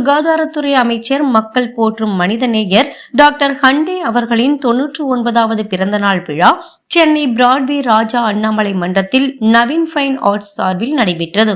சுகாதாரத்துறை அமைச்சர் மக்கள் போற்றும் மனிதநேயர் டாக்டர் ஹண்டே அவர்களின் தொன்னூற்று ஒன்பதாவது பிறந்தநாள் விழா சென்னை பிராட்வே ராஜா அண்ணாமலை மன்றத்தில் நவீன் ஃபைன் ஆர்ட்ஸ் சார்பில் நடைபெற்றது.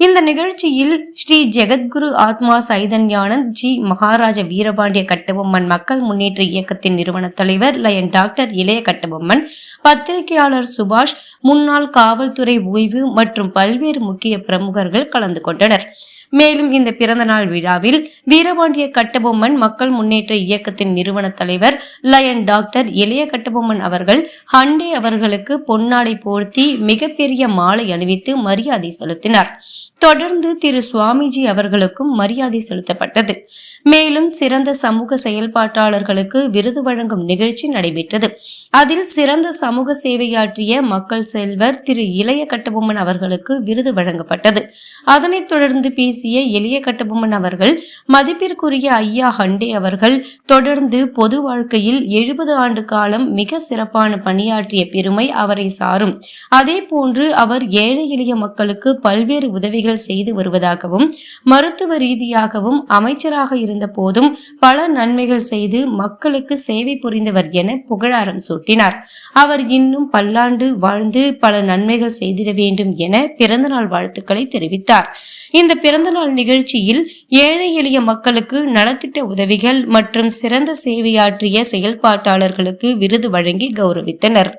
இந்த நிகழ்ச்சியில் ஸ்ரீ ஜெகத்குரு ஆத்மா சைதன்யானந்த் ஜி மகாராஜ வீரபாண்டிய கட்டபொம்மன் மக்கள் முன்னேற்ற இயக்கத்தின் நிறுவன தலைவர் லயன் டாக்டர் இளைய கட்டபொம்மன் பத்திரிகையாளர் சுபாஷ் முன்னாள் காவல்துறை ஓய்வு மற்றும் பல்வேறு முக்கிய பிரமுகர்கள் கலந்து கொண்டனர். மேலும் இந்த பிறந்தநாள் விழாவில் வீரபாண்டிய கட்டபொம்மன் மக்கள் முன்னேற்ற இயக்கத்தின் நிறுவன தலைவர் லயன் டாக்டர் இளைய கட்டபொம்மன் அவர்கள் ஹண்டே அவர்களுக்கு பொன்னாடை போர்த்தி மிகப்பெரிய மாலை அணிவித்து மரியாதை செலுத்தினார். தொடர்ந்து திரு சுவாமிஜி அவர்களுக்கும் மரியாதை செலுத்தப்பட்டது. மேலும் சிறந்த சமூக செயல்பாட்டாளர்களுக்கு விருது வழங்கும் நிகழ்ச்சி நடைபெற்றது. அதில் சிறந்த சமூக சேவையாற்றிய மக்கள் செல்வர் திரு இளைய கட்டபொம்மன் அவர்களுக்கு விருது வழங்கப்பட்டது. அதனைத் தொடர்ந்து பேசிய இளைய கட்டபொம்மன் அவர்கள் மதிப்பிற்குரிய ஐயா ஹண்டே அவர்கள் தொடர்ந்து பொது வாழ்க்கையில் எழுபது ஆண்டு காலம் மிக சிறப்பான பணியாற்றிய பெருமை அவரை சாரும். அதே போன்று அவர் ஏழை எளிய மக்களுக்கு பல்வேறு உதவிகள் செய்து வருவதாகவும் மருத்துவ ரீதியாகவும் அமைச்சராக இருந்த போதும் பல நன்மைகள் செய்து மக்களுக்கு சேவை புரிந்தவர் என புகழாரம் சூட்டினார். அவர் இன்னும் பல்லாண்டு வாழ்ந்து பல நன்மைகள் செய்திட வேண்டும் என பிறந்தநாள் வாழ்த்துக்களை தெரிவித்தார். இந்த பிறந்த நாள் நிகழ்ச்சியில் ஏழை எளிய மக்களுக்கு நலத்திட்ட உதவிகள் மற்றும் சிறந்த சேவையாற்றிய செயல்பாட்டாளர்களுக்கு விருது வழங்கி கௌரவித்தனர்.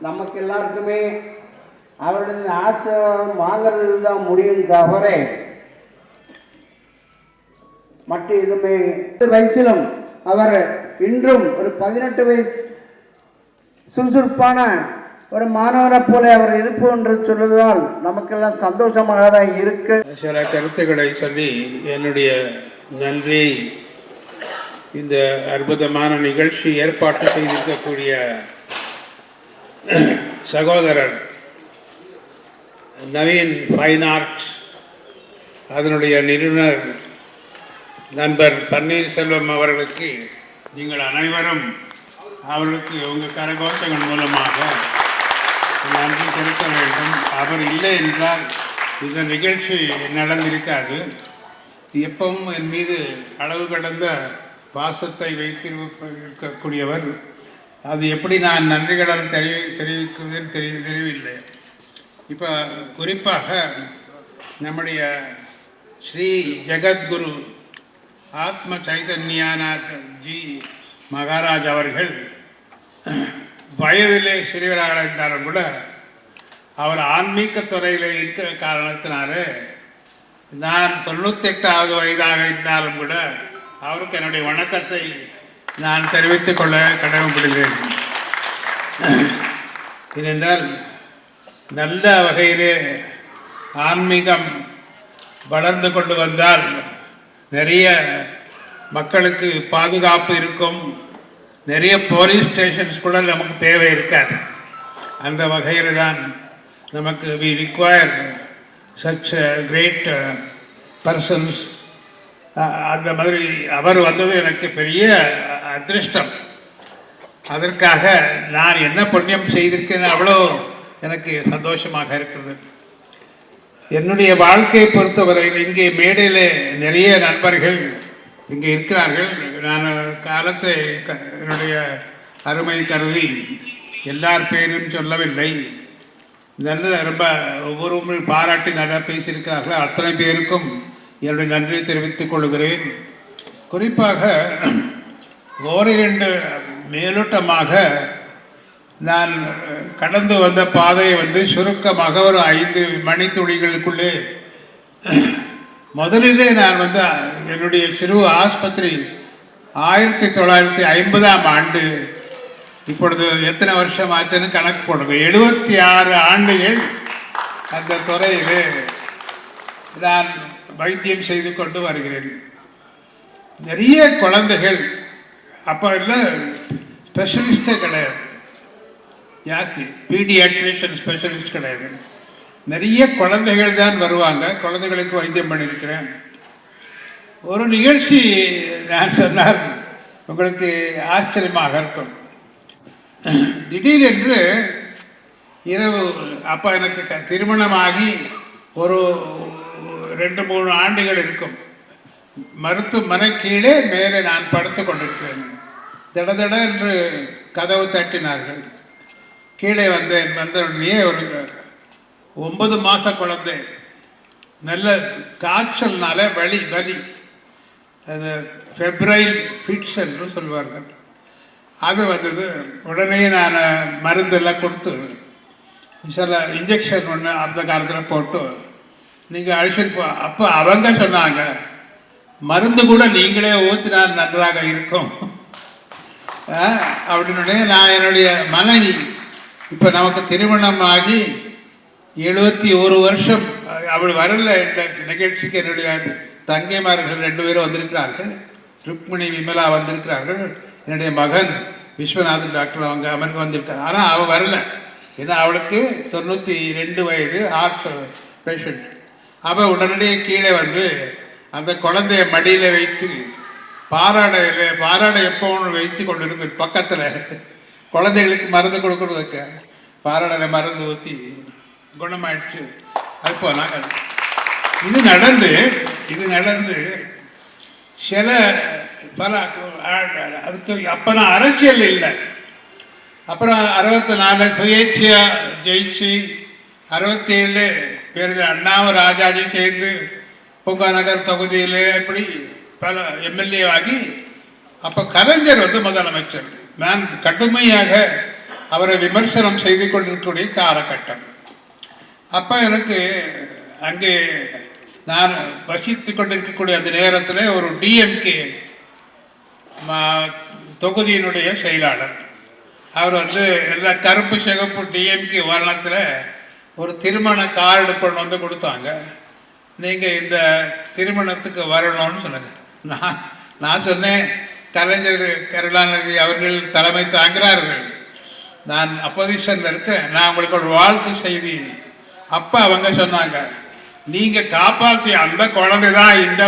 நமக்கு எல்லாருக்குமே அவருடைய ஆசீர்வாதம் வாங்கிறது தான் முடியும் தவிர மற்ற எதுவுமே வயசிலும் அவர் இன்றும் ஒரு பதினெட்டு வயசு சுறுசுறுப்பான ஒரு மாணவரை போல அவர் இருப்பு என்று சொல்வதால் நமக்கெல்லாம் சந்தோஷமாக தான் இருக்கு. சில கருத்துக்களை சொல்லி என்னுடைய நன்றி. இந்த அற்புதமான நிகழ்ச்சி ஏற்பாட்டு செய்திருக்கக்கூடிய சகோதரர் நவீன் ஃபைன் ஆர்ட்ஸ் அதனுடைய நிறுவனர் நண்பர் பன்னீர்செல்வம் அவர்களுக்கு நீங்கள் அனைவரும் அவர்களுக்கு உங்கள் கரகோஷங்கள் மூலமாக நன்றி செலுத்த வேண்டும். அவர் இல்லை என்றால் இந்த நிகழ்ச்சி நடந்திருக்காது. எப்பவும் என் மீது அளவு கடந்த பாசத்தை வைத்திருக்கக்கூடியவர். அது எப்படி நான் நன்றி கடன் தெரிவி தெரிவிக்கிறது தெரிய தெரியவில்லை. இப்போ குறிப்பாக நம்முடைய ஸ்ரீ ஜெகத்குரு ஆத்ம சைதன்யாநாத் ஜி மகாராஜ் அவர்கள் வயதிலே சிறியவராக இருந்தாலும் கூட அவர் ஆன்மீக துறையில் இருக்கிற காரணத்தினால நான் தொண்ணூத்தெட்டாவது வயதாக இருந்தாலும் கூட அவருக்கு என்னுடைய வணக்கத்தை நான் தெரிவித்துக் கொள்ள கடமைப்படுகிறேன். ஏனென்றால் நல்ல வகையிலே ஆன்மீகம் வளர்ந்து கொண்டு வந்தால் நிறைய மக்களுக்கு பாதுகாப்பு இருக்கும். நிறைய போலீஸ் ஸ்டேஷன்ஸ் கூட நமக்கு தேவை இருக்காது. அந்த வகையில் தான் நமக்கு we require such great persons அந்த மாதிரி அவர் வந்தது எனக்கு பெரிய அதிர்ஷ்டம். அதற்காக நான் என்ன புண்ணியம் செய்திருக்கேன் அவ்வளோ எனக்கு சந்தோஷமாக இருக்கிறது. என்னுடைய வாழ்க்கையை பொறுத்தவரையில் இங்கே மேடையில் நிறைய நண்பர்கள் இங்கே இருக்கிறார்கள். நான் காலத்தை க- என்னுடைய அருமை கருதி எல்லார் பேரும் சொல்லவில்லை. நல்ல ரொம்ப ஒவ்வொருவரும் பாராட்டி நல்லா பேசியிருக்கிறார்கள். அத்தனை பேருக்கும் என்னுடைய நன்றியை தெரிவித்துக் கொள்கிறேன். குறிப்பாக ஓரிரண்டு மேலோட்டமாக நான் கடந்து வந்த பாதையை வந்து சுருக்கமாக ஒரு ஐந்து மணித்துளிகளுக்குள்ளே முதலிலே நான் வந்து என்னுடைய சிறு ஆஸ்பத்திரி ஆயிரத்தி தொள்ளாயிரத்தி ஐம்பதாம் ஆண்டு இப்பொழுது எத்தனை வருஷம் ஆச்சுன்னு கணக்கு போடுங்க. எழுபத்தி ஆறு ஆண்டுகள் அந்த துறையிலே நான் வைத்தியம் செய்து கொண்டு வருகிறேன். நிறைய குழந்தைகள் அப்போ இல்லை ஸ்பெஷலிஸ்டே கிடையாது. ஜாஸ்தி. பீடியாட்ரிஷியன் ஸ்பெஷலிஸ்ட் கிடையாது. நிறைய குழந்தைகள் தான் வருவாங்க. குழந்தைகளுக்கு வைத்தியம் பண்ணியிருக்கிறேன். ஒரு நிகழ்ச்சி நான் சொன்னால் உங்களுக்கு ஆச்சரியமாக இருக்கும். திடீரென்று இரவு அப்போ எனக்கு க- திருமணமாகி ஒரு ரெண்டு மூணு ஆண்டுகள் இருக்கும். மருத்துவமனை கீழே மேலே நான் படுத்து கொண்டிருக்கிறேன். தட என்று கதவு தட்டினார்கள். கீழே வந்தேன் வந்த உடனே ஒரு ஒன்பது மாத குழந்தை. நல்ல காய்ச்சல்னால வலி வலி. அது ஃபெப்ரைல் ஃபிட்ஸ் என்று சொல்வார்கள் அது வந்தது. உடனே நான் மருந்தெல்லாம் கொடுத்து சில இன்ஜெக்ஷன் ஒன்று அந்த காலத்தில் போட்டு நீங்கள் அழிச்சிட்டு போ அப்போ அவங்க சொன்னாங்க மருந்து கூட நீங்களே ஊற்றினால் நன்றாக இருக்கும். அப்படின்னு நான் என்னுடைய மனைவி இப்போ நமக்கு திருமணம் ஆகி எழுபத்தி ஒரு வருஷம் அவள் வரல இந்த நிகழ்ச்சிக்கு என்னுடைய தங்கைமார்கள் ரெண்டு பேரும் வந்திருக்கிறார்கள். ருக்மிணி விமலா வந்திருக்கிறார்கள். என்னுடைய மகன் விஸ்வநாதன் டாக்டர் அவங்க அமர்ந்து வந்திருக்காங்க ஆனால் அவள் வரல. ஏன்னா அவளுக்கு தொண்ணூற்றி ரெண்டு வயது ஹார்ட் பேஷண்ட் அவள் உடனடியே கீழே வந்து அந்த குழந்தைய மடியில் வைத்து பாராடையில் பாராடை எப்போ ஒன்று வைத்து கொண்டு இருப்பேன் பக்கத்தில். குழந்தைகளுக்கு மருந்து கொடுக்குறதுக்கு. பாராடையில் மருந்து ஊற்றி குணமாயிடுச்சு. அது நாங்கள் இது நடந்து இது நடந்து சில பல அதுக்கு அப்போ நான் அரசியல் இல்லை. அப்புறம் அறுபத்தி நாலு சுயேட்சையாக ஜெயிச்சு அறுபத்தேழு பேருந்து அண்ணாவும் ராஜாஜி சேர்ந்து பூங்கா நகர் தொகுதியில் இப்படி பல எம்எல்ஏ ஆகி அப்போ கலைஞர் வந்து முதலமைச்சர். நான் கடுமையாக அவரை விமர்சனம் செய்து கொண்டிருக்கக்கூடிய காலகட்டம். அப்போ எனக்கு அங்கே நான் வசித்து கொண்டிருக்கக்கூடிய அந்த நேரத்தில் ஒரு டிஎம்கே தொகுதியினுடைய செயலாளர். அவர் வந்து எல்லா கருப்பு சிகப்பு டிஎம்கே வர்ணத்தில் ஒரு திருமண கார்டு கொண்டு வந்து கொடுத்தாங்க. நீங்கள் இந்த திருமணத்துக்கு வரணும்னு சொன்னாங்க நான் நான் சொன்னேன் கலைஞர் கருணாநிதி அவர்கள் தலைமை தாங்கிறார்கள். நான் அப்போசிஷனில் இருக்கிறேன். நான் உங்களுக்கு ஒரு வாழ்த்து செய்தி அப்போ அவங்க சொன்னாங்க நீங்கள் காப்பாற்றிய அந்த குழந்தை தான் இந்த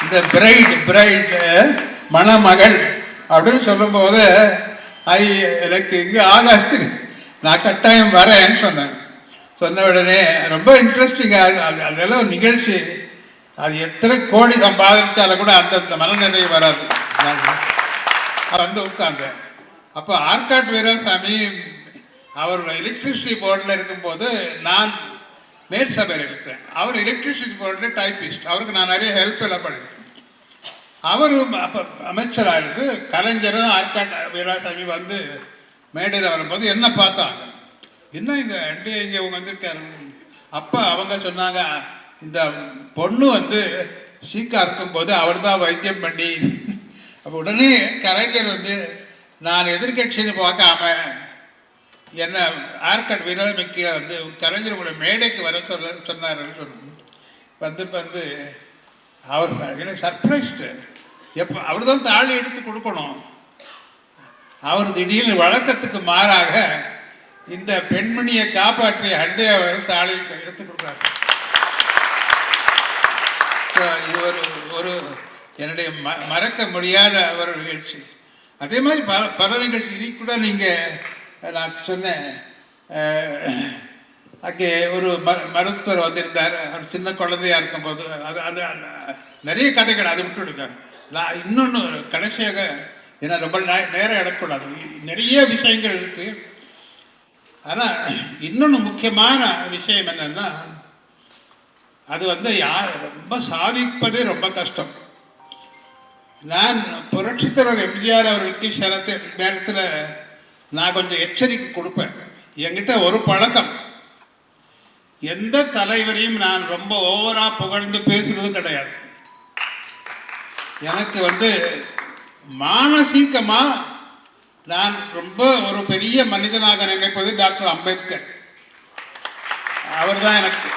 இந்த- பிரைட் பிரைட் மணமகள் அப்படின்னு சொல்லும்போது ஐ எனக்கு இங்கே ஆகாசத்துக்கு நான் கட்டாயம் வரேன்னு சொன்னேன் சொன்ன உடனே ரொம்ப இன்ட்ரெஸ்டிங்காக அது அதெல்லாம் நிகழ்ச்சி. அது எத்தனை கோடி சம்பாதிச்சாலும் கூட அந்தந்த மனநிறைவு வராது. நான் வந்து உட்காந்தேன் அப்போ ஆர்காட் வீரசாமி அவர் எலக்ட்ரிசிட்டி போர்டில் இருக்கும்போது நான் மேல் சபையில் இருக்கிறேன். அவர் எலக்ட்ரிசிட்டி போர்டில் டைப்பிஸ்ட் அவருக்கு நான் நிறைய ஹெல்ப் எல்லாம் பண்ணியிருக்கேன். அவரும் அப்போ அமைச்சராக இருந்து கலைஞரும் ஆர்காட் வீராசாமி வந்து மேடையில் வரும்போது என்ன பார்த்தாங்க? என்ன இந்த அண்டே இங்கே இவங்க வந்திருக்காரு அப்போ அவங்க சொன்னாங்க இந்த பொண்ணு வந்து சீக்கா இருக்கும்போது அவர் தான் வைத்தியம் பண்ணி அப்போ உடனே கலைஞர் வந்து நான் எதிர்கட்சின்னு பார்க்காம என்ன ஆர்கட் விரோதமை கீழே வந்து கலைஞர் உங்களை மேடைக்கு வர சொல்ல சொன்னாருன்னு சொன்னோம். வந்து வந்து அவர் எனக்கு சர்ப்ரைஸ்டு. எப்போ அவர் தான் தாலி எடுத்து கொடுக்கணும். அவர் திடீர்னு வழக்கத்துக்கு மாறாக இந்த பெண்மணியை காப்பாற்றிய அவர் தாலி எடுத்து கொடுக்குறாரு இது ஒரு ஒரு என்னுடைய ம மறக்க முடியாத ஒரு நிகழ்ச்சி. அதே மாதிரி பல பறவைகள் இனி இதை கூட நீங்கள் நான் சொன்னேன் அங்கே ஒரு ம மருத்துவர் வந்திருந்தார். அவர் சின்ன குழந்தையா இருக்கும்போது அது அது நிறைய கதைகள் அதை விட்டுடுங்க நான் இன்னொன்று கடைசியாக ஏன்னா ரொம்ப நே- நேரம் இடக்கூடாது நிறைய விஷயங்கள் இருக்குது ஆனால் இன்னொன்று முக்கியமான விஷயம் என்னென்னா அது வந்து யார் ரொம்ப சாதிப்பதே ரொம்ப கஷ்டம். நான் புரட்சித் தலைவர் எம்ஜிஆர் அவர்களுக்கு சில நேரத்தில் நான் கொஞ்சம் எச்சரிக்கை கொடுப்பேன். என்கிட்ட ஒரு பழக்கம். எந்த தலைவரையும் நான் ரொம்ப ஓவராக புகழ்ந்து பேசுறது கிடையாது. எனக்கு வந்து மானசீகமாக நான் ரொம்ப ஒரு பெரிய மனிதனாக நினைப்பது டாக்டர் அம்பேத்கர். அவர் தான் எனக்கு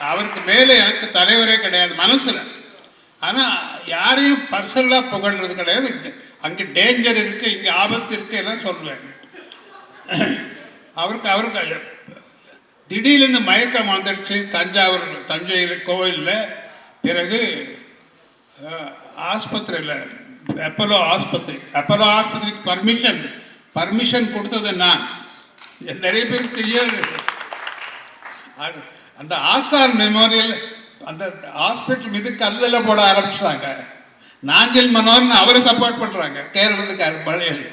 அவருக்கு மேலே எனக்கு தலைவரே கிடையாது மனசில். ஆனால் யாரையும் பர்சனலாக புகழ்றது கிடையாது. அங்கே டேஞ்சர் இருக்குது இங்கே ஆபத்து இருக்குது எல்லாம் சொல்லுவேன். அவருக்கு அவருக்கு திடீர்னு மயக்கம் வந்துடுச்சு. தஞ்சாவூர் தஞ்சையில் கோவிலில். பிறகு ஆஸ்பத்திரியில் அப்பலோ ஆஸ்பத்திரி அப்பலோ ஆஸ்பத்திரிக்கு பர்மிஷன் பர்மிஷன் கொடுத்தது நான். நிறைய பேருக்கு தெரியாது. அது அந்த ஆசான் மெமோரியல் அந்த ஹாஸ்பிட்டல் மீது கல்லெல்லாம் போட ஆரம்பிச்சிட்டாங்க. நாஞ்சல் மனோர்னு அவரை சப்போர்ட் பண்ணுறாங்க கேரளத்துக்கார பழையல்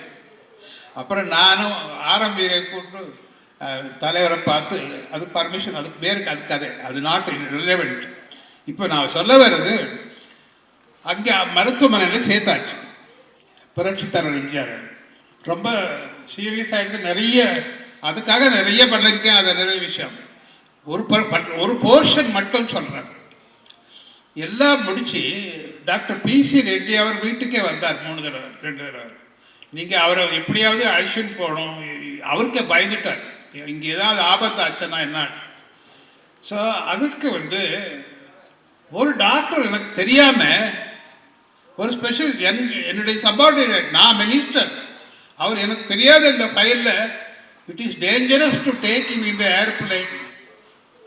அப்புறம் நானும் ஆரம்பியை கூப்பிட்டு தலைவரை பார்த்து அது பர்மிஷன் அதுக்கு பேருக்கு அது கதை. அது நாட் ரிலவெண்ட் இப்போ நான் சொல்ல வர்றது அங்கே மருத்துவமனையில் சேர்த்தாச்சு. புரட்சி தலைவர் எம்ஜிஆர். ரொம்ப சீரியஸ் ஆகிடுச்சு நிறைய அதுக்காக நிறைய பண்ணிருக்கேன் அது நிறைய விஷயம். ஒரு ஒரு போர்ஷன் மட்டும் சொல்கிறேன் எல்லாம் முடிச்சு டாக்டர் பிசி ரெட்டி அவர் வீட்டுக்கே வந்தார் மூணு தடவை ரெண்டு தடவை. நீங்கள் அவரை எப்படியாவது அழிச்சுன்னு போகணும். அவருக்கே பயந்துட்டார். இங்கே ஏதாவது ஆபத்து ஆச்சுன்னா என்ன? ஸோ அதுக்கு வந்து ஒரு டாக்டர் எனக்கு தெரியாமல் ஒரு ஸ்பெஷல் என் என்னுடைய சப்பார்டினேட் நான் மினிஸ்டர் அவர் எனக்கு தெரியாத இந்த ஃபைலில் it is dangerous to take him இந்த ஏர்பிளைன்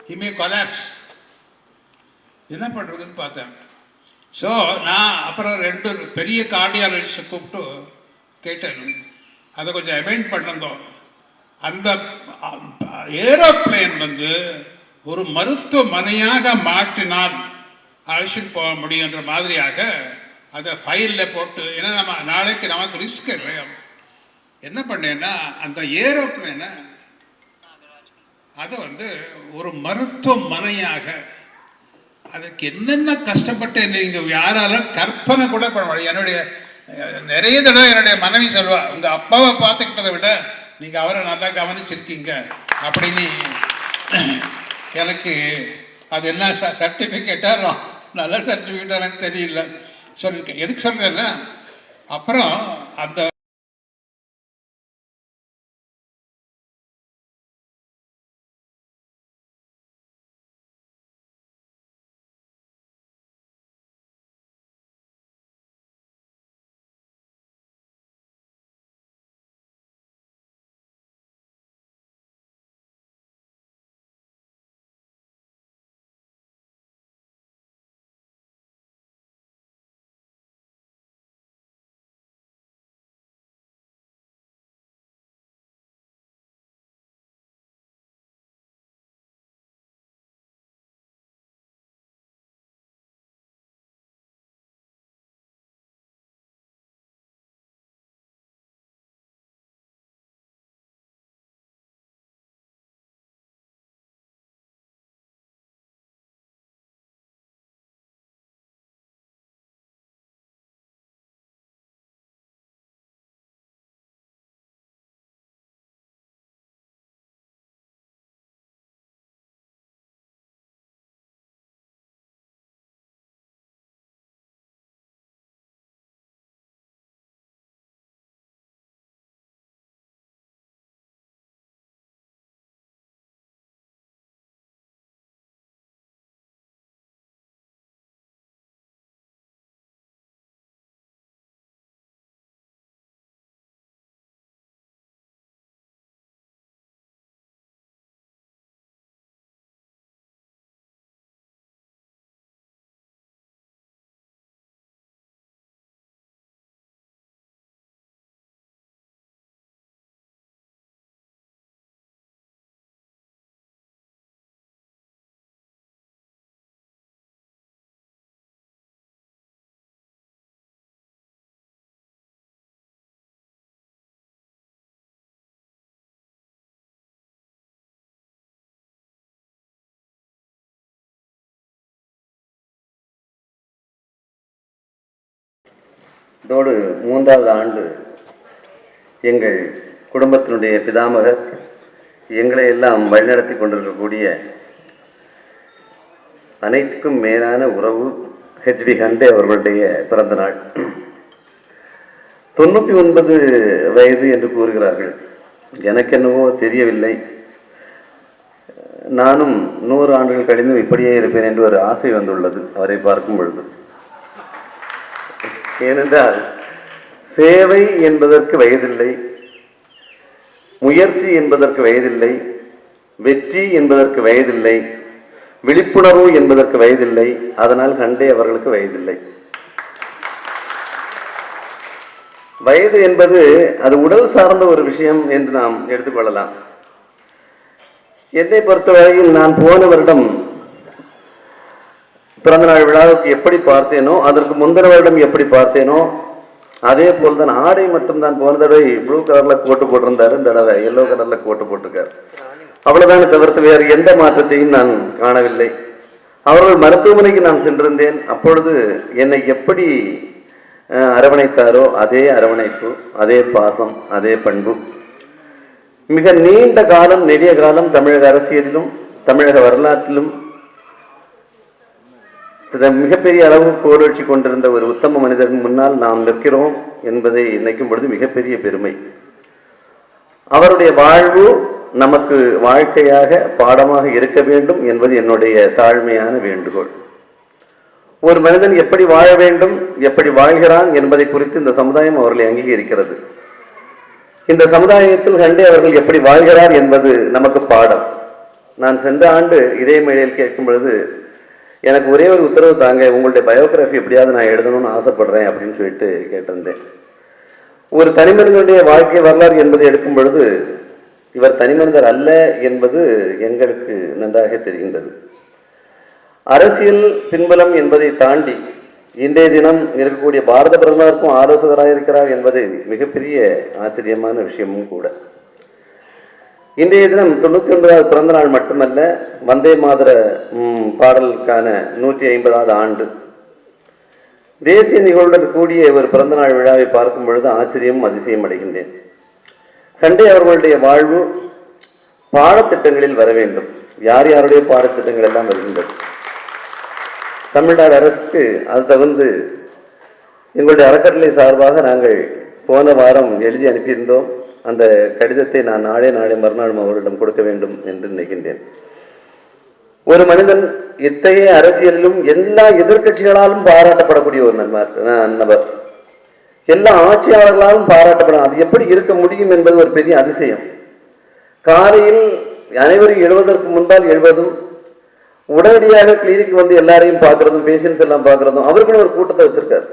இமே கொலாப்ஸ் என்ன பண்ணுறதுன்னு பார்த்தேன். ஸோ நான் அப்புறம் ரெண்டு பெரிய கார்டியாலஜிஸ்ட்டை கூப்பிட்டு கேட்டேன். அதை கொஞ்சம் அமெண்ட் பண்ணுங்க. அந்த ஏரோப்ளேன் வந்து ஒரு மருத்துவமனையாக மாற்றினால் அழைச்சிட்டு போக முடியுன்ற மாதிரியாக அதை ஃபைலில் போட்டு ஏன்னா நம்ம நாளைக்கு நமக்கு ரிஸ்க் இல்லையா. என்ன பண்ணேன்னா அந்த ஏரோப்ளேனை அதை வந்து ஒரு மருத்துவமனையாக அதுக்கு என்னென்ன கஷ்டப்பட்டு நீங்கள் யாராலும் கற்பனை கூட பண்ண முடியாது என்னுடைய நிறைய தடவை என்னுடைய மனைவி சொல்வா உங்கள் அப்பாவை பார்த்துக்கிட்டதை விட நீங்கள் அவரை நல்லா கவனிச்சிருக்கீங்க அப்படின்னு. எனக்கு அது என்ன ச சர்டிஃபிகேட்டாக நல்ல சர்டிஃபிகேட் எனக்கு தெரியல. சொல்லியிருக்கேன் எதுக்கு சொல்கிறேன்னா அப்புறம் அந்த இதோடு மூன்றாவது ஆண்டு எங்கள் குடும்பத்தினுடைய பிதாமகர் எங்களை எல்லாம் வழிநடத்தி கொண்டிருக்கக்கூடிய அனைத்துக்கும் மேலான உறவு ஹெச்பி ஹண்டே அவர்களுடைய பிறந்த நாள். தொண்ணூற்றி ஒன்பது வயது என்று கூறுகிறார்கள். எனக்கென்னவோ தெரியவில்லை. நானும் நூறு ஆண்டுகள் கழிந்தும் இப்படியே இருப்பேன் என்று ஒரு ஆசை வந்துள்ளது. அவரை பார்க்கும் பொழுது. ஏனென்றால் சேவை என்பதற்கு வயதில்லை முயற்சி என்பதற்கு வயதில்லை வெற்றி என்பதற்கு வயதில்லை விழிப்புணர்வு என்பதற்கு வயதில்லை அதனால் கண்டே அவர்களுக்கு வயதில்லை. வயது என்பது அது உடல் சார்ந்த ஒரு விஷயம் என்று நாம் எடுத்துக்கொள்ளலாம் என்னை பொறுத்தவரையில் நான் போன வருடம் பிறந்தநாள் விழாவுக்கு எப்படி பார்த்தேனோ அதற்கு முந்தின வருடம் எப்படி பார்த்தேனோ அதே போல் தான் ஆடை மட்டும் தான் போன தடவை ப்ளூ கலர்ல கோட்டு போட்டிருந்தாரு இந்த தடவை எல்லோ கலர்ல கோட்டு போட்டிருக்காரு. அவ்வளவுதான் தவிர்த்து வேறு எந்த மாற்றத்தையும் நான் காணவில்லை. அவர்கள் மருத்துவமனைக்கு நான் சென்றிருந்தேன். அப்பொழுது என்னை எப்படி அஹ், அரவணைத்தாரோ அதே அரவணைப்பு அதே பாசம் அதே பண்பு. மிக நீண்ட காலம் நெடிய காலம் தமிழக அரசியலிலும் தமிழக வரலாற்றிலும் மிகப்பெரிய அளவு கோலோச்சி கொண்டிருந்த ஒரு உத்தம மனிதரின் முன்னால் நாம் நிற்கிறோம் என்பதை நினைக்கும் பொழுது மிகப்பெரிய பெருமை. அவருடைய வாழ்வு நமக்கு வாழ்க்கையாக பாடமாக இருக்க வேண்டும் என்பது என்னுடைய தாழ்மையான வேண்டுகோள். ஒரு மனிதன் எப்படி வாழ வேண்டும் எப்படி வாழ்கிறான் என்பதை குறித்து இந்த சமுதாயம் அவர்களை அங்கீகரிக்கிறது. இந்த சமுதாயத்தில் கண்டே அவர்கள் எப்படி வாழ்கிறார் என்பது நமக்கு பாடம். நான் சென்ற ஆண்டு இதே மேடையில் கேட்கும் பொழுது எனக்கு ஒரே ஒரு உத்தரவு தாங்க உங்களுடைய பயோகிராஃபி எப்படியாவது நான் எழுதணும்னு ஆசைப்படுறேன் அப்படின்னு சொல்லிட்டு கேட்டிருந்தேன். ஒரு தனிமனிதனுடைய வாழ்க்கை வரலாறு என்பதை எடுக்கும் பொழுது இவர் தனிமனிதர் அல்ல என்பது எங்களுக்கு நன்றாக தெரிகின்றது. அரசியல் பின்பலம் என்பதை தாண்டி இன்றைய தினம் இருக்கக்கூடிய பாரத பிரதமருக்கும் ஆலோசகராக இருக்கிறார் என்பது மிகப்பெரிய ஆச்சரியமான விஷயமும் கூட. இன்றைய தினம் தொண்ணூத்தி ஒன்பதாவது பிறந்த நாள் மட்டுமல்ல வந்தே மாதர பாடலுக்கான நூற்றி ஐம்பதாவது ஆண்டு. தேசிய நிகழ்வுடன் கூடிய ஒரு பிறந்தநாள் விழாவை பார்க்கும் பொழுது ஆச்சரியமும் அதிசயம் அடைகின்றேன். கண்டே அவர்களுடைய வாழ்வு பாடத்திட்டங்களில் வர வேண்டும். யார் யாருடைய பாடத்திட்டங்கள் எல்லாம் வருகின்றது தமிழ்நாடு அரசுக்கு அது தகுந்து எங்களுடைய அறக்கட்டளை சார்பாக நாங்கள் போன வாரம் எழுதி அனுப்பியிருந்தோம். அந்த கடிதத்தை நான் நாளே நாளை மறுநாள் அவர்களிடம் கொடுக்க வேண்டும் என்று நினைக்கின்றேன். ஒரு மனிதன் இத்தகைய அரசியலிலும் எல்லா எதிர்க்கட்சிகளாலும் பாராட்டப்படக்கூடிய ஒரு நண்பர் அஹ் நபர். எல்லா ஆட்சியாளர்களாலும் பாராட்டப்படும் அது எப்படி இருக்க முடியும் என்பது ஒரு பெரிய அதிசயம். காலையில் அனைவரும் எழுவதற்கு முன்பால் எழுவதும் உடனடியாக கிளினிக் வந்து எல்லாரையும் பார்க்கறதும் பேஷண்ட்ஸ் எல்லாம் பார்க்கறதும் அவருக்குன்னு ஒரு கூட்டத்தை வச்சிருக்காரு.